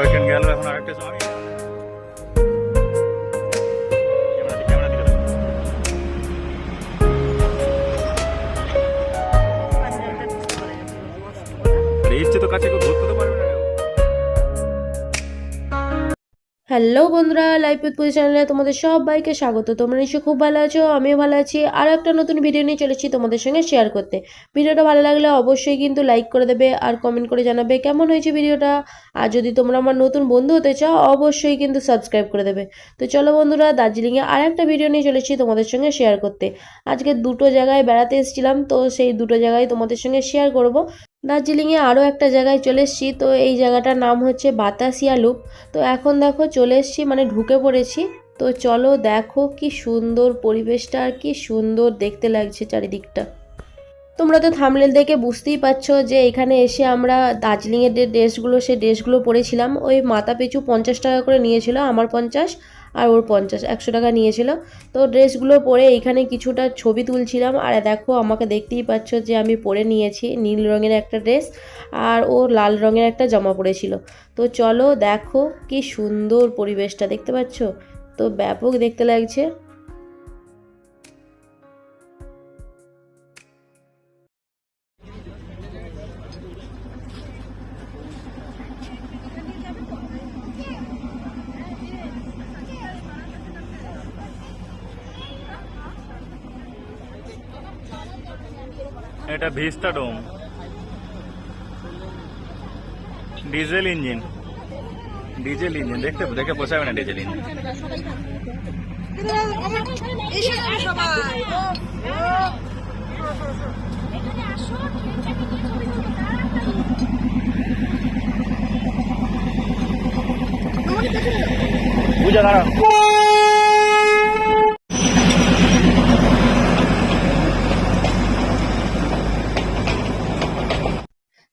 Toy train গেল এখন আরেকটা আমি এসছে তো কাছে কেউ। হ্যালো বন্ধুরা লাইভ পুজো চ্যানেলে তোমাদের সবাইকে স্বাগত। তোমরা নিশ্চয়ই খুব ভালো আছো, আমিও ভালো আছি। আর একটা নতুন ভিডিও নিয়ে চলেছি তোমাদের সঙ্গে শেয়ার করতে। ভিডিওটা ভালো লাগলে অবশ্যই কিন্তু লাইক করে দেবে আর কমেন্ট করে জানাবে কেমন হয়েছে ভিডিওটা। আর যদি তোমরা আমার নতুন বন্ধু হতে চাও, অবশ্যই কিন্তু সাবস্ক্রাইব করে দেবে। তো চলো বন্ধুরা দার্জিলিংয়ে আর একটা ভিডিও নিয়ে চলেছি তোমাদের সঙ্গে শেয়ার করতে। আজকে দুটো জায়গায় বেড়াতে এসেছিলাম, তো সেই দুটো জায়গায় তোমাদের সঙ্গে শেয়ার করব। দার্জিলিংয়ে আরও একটা জায়গায় চলে এসেছি। তো এই জায়গাটার নাম হচ্ছে বাতাসিয়া লুপ। তো এখন দেখো চলে এসেছি মানে ঢুকে পড়েছি। তো চলো দেখো কি সুন্দর পরিবেশটা আর কি সুন্দর দেখতে লাগছে চারিদিকটা। তোমরা তো থামলেল দেখে বুঝতেই পারছ যে এখানে এসে আমরা দার্জিলিংয়ের যে ড্রেসগুলো, সেই ড্রেসগুলো পরেছিলাম। ওই মাথা পিছু পঞ্চাশ টাকা করে নিয়েছিল, আমার পঞ্চাশ। আর ওর পঞ্চাশ, একশো টাকা নিয়েছিল। তো ড্রেসগুলো পরে এইখানে কিছুটা ছবি তুলছিলাম। আর দেখো, আমাকে দেখতেই পাচ্ছ যে আমি পরে নিয়েছি নীল রঙের একটা ড্রেস আর ও লাল রঙের একটা জামা পরেছিল। তো চলো দেখো কি সুন্দর পরিবেশটা, দেখতে পাচ্ছ? তো ব্যাপক দেখতে লাগছে। এটা vista dome. Diesel engine. Diesel engine, দেখতে দেখে পোষাবে না ডিজেল ইঞ্জিন। বুঝা দাঁড়া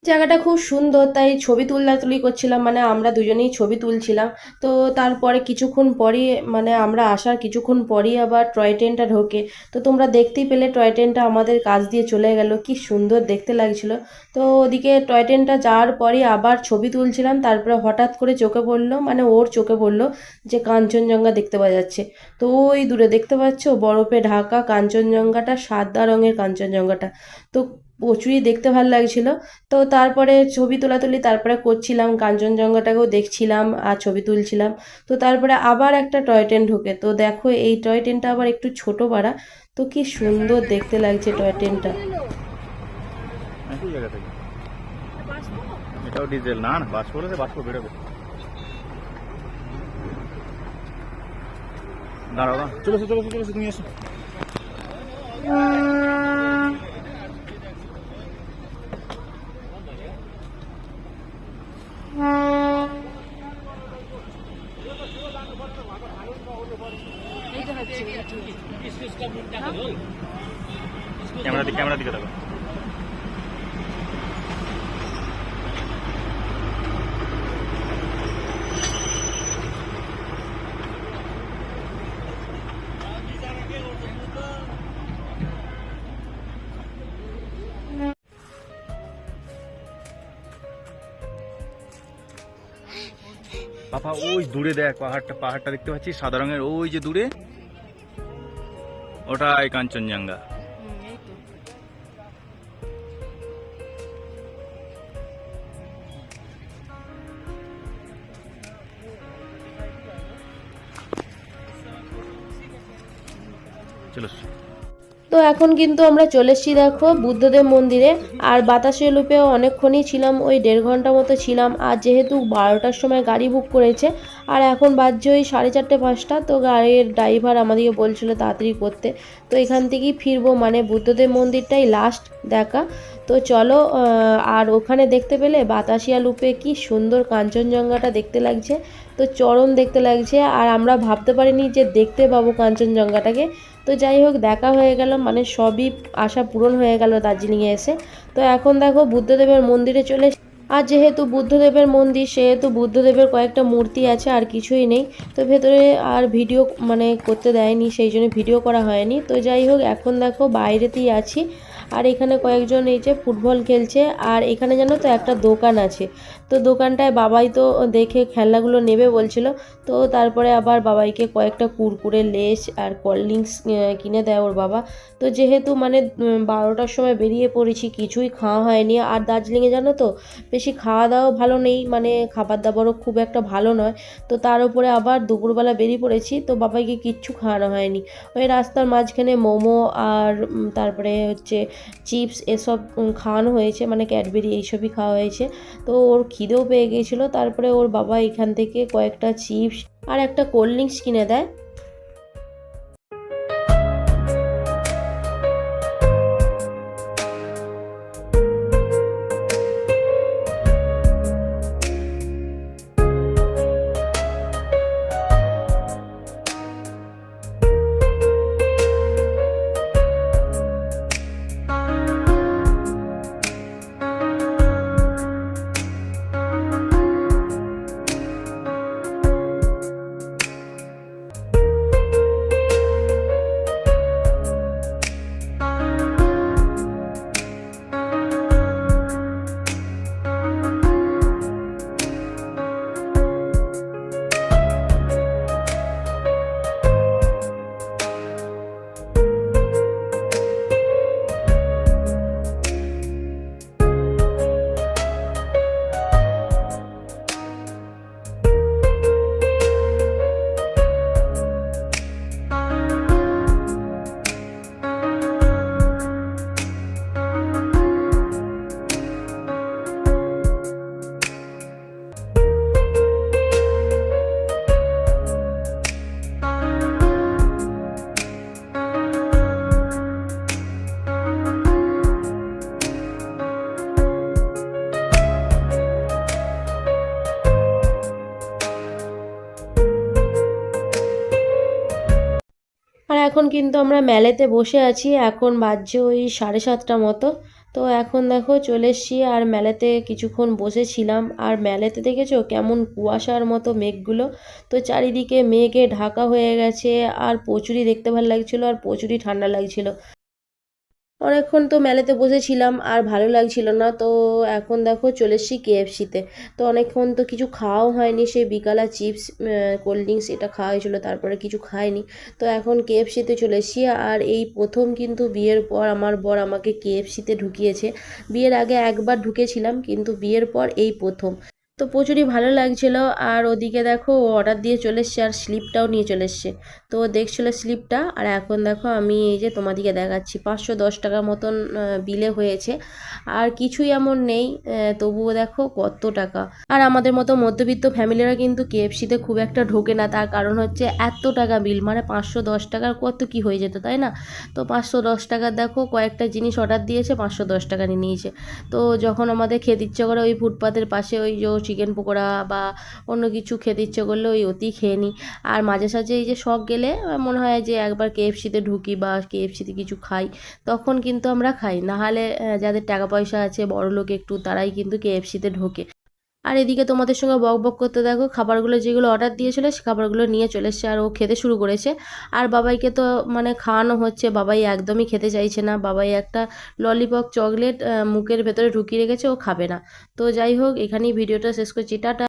জায়গাটা খুব সুন্দর, তাই ছবি তুলাতুলি করছিলাম মানে আমরা দুজনেই ছবি তুলছিলাম। তো তারপরে কিছুক্ষণ পরই মানে আমরা আসার কিছুক্ষণ পরই আবার টয় ট্রেনটা ঢোকে। তো তোমরা দেখতেই পেলে টয় ট্রেনটা আমাদের কাছ দিয়ে চলে গেল, কি সুন্দর দেখতে লাগছিল। তো ওদিকে টয় ট্রেনটা যাওয়ার পরই আবার ছবি তুলছিলাম, তারপরে হঠাৎ করে চোখে পড়ল মানে ওর চোখে পড়ল যে কাঞ্চনজঙ্ঘা দেখতে পাওয়া যাচ্ছে। তো ওই দূরে দেখতে পাচ্ছ বরফে ঢাকা কাঞ্চনজঙ্ঘাটা, সাদা রঙের কাঞ্চনজঙ্ঘাটা। তো প্রচুরই দেখতে ভালো লাগছিল। তো তারপরে ছবি তোলাতুলি তারপরে করছিলাম, কাঞ্চনজঙ্ঘাটাকেও দেখছিলাম আর ছবি তুলছিলাম। তো তারপরে আবার একটা টয় ট্রেন ঢোকে। তো দেখো এই টয় ট্রেনটা আবার একটু ছোট পাড়া তো কি সুন্দর দেখতে লাগছে টয় ট্রেনটা। চলে চলে চলে তুমি এসো। ক্যামেরা দিকে ক্যামেরা দিকে দেখো। বাবা, ওই দূরে দেখ, পাহাড়টা পাহাড়টা দেখতে পাচ্ছিস? সাদা রঙের। ওই যে দূরে। ওটাই কাঞ্চনজঙ্ঘা। চলো তো এখন কিন্তু আমরা চলে এসেছি দেখো বুদ্ধদেব মন্দিরে। আর বাতাসে লুপেও অনেকক্ষণই ছিলাম, ওই দেড় ঘণ্টা মতো ছিলাম। আর যেহেতু বারোটার সময় গাড়ি বুক করেছে, আর এখন বাজছে ওই সাড়ে চারটে পাঁচটা, তো গাড়ির ড্রাইভার আমাদেরকে বলছিল তাড়াতাড়ি করতে। তো এখান থেকেই ফিরবো মানে বুদ্ধদেব মন্দিরটাই লাস্ট দেখা। তো চলো আর ওখানে দেখতে পেলে বাতাসিয়া লুপে কি সুন্দর কাঞ্চনজঙ্ঘাটা দেখতে লাগছে। তো চরম দেখতে লাগছে, আর আমরা ভাবতে পারিনি যে দেখতে পাবো কাঞ্চনজঙ্ঘাটাকে। তো যাই হোক, দেখা হয়ে গেল মানে সবই আশা পূরণ হয়ে গেল দার্জিলিংয়ে এসে। তো এখন দেখো, বুদ্ধদেবের মন্দিরে চলে আর যেহেতু বুদ্ধদেবের মন্দির, সেহেতু বুদ্ধদেবের কয়েকটা মূর্তি আছে, আর কিছুই নেই। তো ভেতরে আর ভিডিও মানে করতে দেয়নি, সেই জন্য ভিডিও করা হয়নি। তো যাই হোক, এখন দেখো, বাইরেতেই আছি। আর এখানে কয়েকজন এই যে ফুটবল খেলছে, আর এখানে জানো তো একটা দোকান আছে। তো দোকানটায় বাবাই তো দেখে খেলনাগুলো নেবে বলছিল। তো তারপরে আবার বাবাইকে কয়েকটা কুরকুরে, লেস আর কোল্ড ড্রিঙ্কস কিনে দেয় ওর বাবা। তো যেহেতু মানে বারোটার সময় বেরিয়ে পড়েছি, কিছুই খাওয়া হয়নি। আর দার্জিলিংয়ে জানো তো, বেশি খাওয়া দাওয়া ভালো নেই মানে খাবার দাবারও খুব একটা ভালো নয়। তো তার উপরে আবার দুপুরবেলা বেরিয়ে পড়েছি, তো বাবাইকে কিচ্ছু খাওয়ানো হয়নি। ওই রাস্তার মাঝখানে মোমো আর তারপরে হচ্ছে চিপস এসব খাওয়ানো হয়েছে মানে ক্যাডবেরি এইসবই খাওয়া হয়েছে। তো ওর খিদেও পেয়ে গিয়েছিল তারপরে ওর বাবা এখান থেকে কয়েকটা চিপস আর একটা কোল্ড ড্রিঙ্কস কিনে দেয়। এখন কিন্তু আমরা মেলেতে বসে আছি, এখন বাজছে ওই সাড়ে সাতটা মতো। তো এখন দেখো চলে এসছি আর মেলাতে কিছুক্ষণ বসেছিলাম। আর মেলাতে দেখেছ কেমন কুয়াশার মতো মেঘগুলো? তো চারিদিকে মেঘে ঢাকা হয়ে গেছে আর প্রচুরই দেখতে ভালো লাগছিল আর প্রচুরই ঠান্ডা লাগছিল। অনেকক্ষণ তো মেলাতে বসেছিলাম, আর ভালো লাগছিল না। তো এখন দেখো চলে এসেছি কেএফসিতে তো। অনেকক্ষণ তো কিছু খাওয়াও হয়নি, সেই বিকালা চিপস কোল্ড ড্রিঙ্কস এটা খাওয়া হয়েছিল, তারপরে কিছু খাইনি। তো এখন কেএফসিতে চলে এসেছি, আর এই প্রথম কিন্তু বিয়ের পর আমার বর আমাকে কেএফসিতে ঢুকিয়েছে। বিয়ের আগে একবার ঢুকেছিলাম, কিন্তু বিয়ের পর এই প্রথম। তো প্রচুরই ভালো লাগছিল। আর ওদিকে দেখো ও অর্ডার দিয়ে চলে এসছে আর স্লিপটাও নিয়ে চলে এসছে। তো দেখছিল স্লিপটা আর এখন দেখো আমি এই যে তোমাদিকে দেখাচ্ছি। পাঁচশো দশ টাকা মতন বিলে হয়েছে। আর কিছুই এমন নেই তবুও দেখো কত টাকা। আর আমাদের মতো মধ্যবিত্ত ফ্যামিলিরা কিন্তু কেএফসিতে খুব একটা ঢোকে না। তার কারণ হচ্ছে এত টাকা বিল মানে পাঁচশো দশ টাকার কত কি হয়ে যেত, তাই না? তো পাঁচশো দশ টাকার দেখো কয়েকটা জিনিস অর্ডার দিয়েছে, পাঁচশো দশ টাকা নিয়ে নিয়েছে। তো যখন আমাদের খেতে ইচ্ছে করে ওই ফুটপাতের পাশে ওই যে চিকেন পকোড়া বা অন্য কিছু খেতে ইচ্ছে করলে ওই অতি খেয়ে নিই। আর মাঝে সাঝে এই যে শখ গেলে মনে হয় যে একবার কেএফসিতে ঢুকি বা কেএফসিতে কিছু খাই, তখন কিন্তু আমরা খাই। নাহলে যাদের টাকা পয়সা আছে বড় লোক একটু, তারাই কিন্তু কেএফসিতে ঢোকে। আর এদিকে তোমাদের সঙ্গে বক বক করতে দেখো, খাবারগুলো যেগুলো অর্ডার দিয়েছিলো সে খাবারগুলো নিয়ে চলে এসছে আর ও খেতে শুরু করেছে। আর বাবাইকে তো মানে খাওয়ানো হচ্ছে, বাবাই একদমই খেতে চাইছে না। বাবাই একটা ললিপপ চকলেট মুখের ভেতরে ঢুকিয়ে রেখেছে, ও খাবে না। তো যাই হোক, এখানেই ভিডিওটা শেষ করছি। টাটা।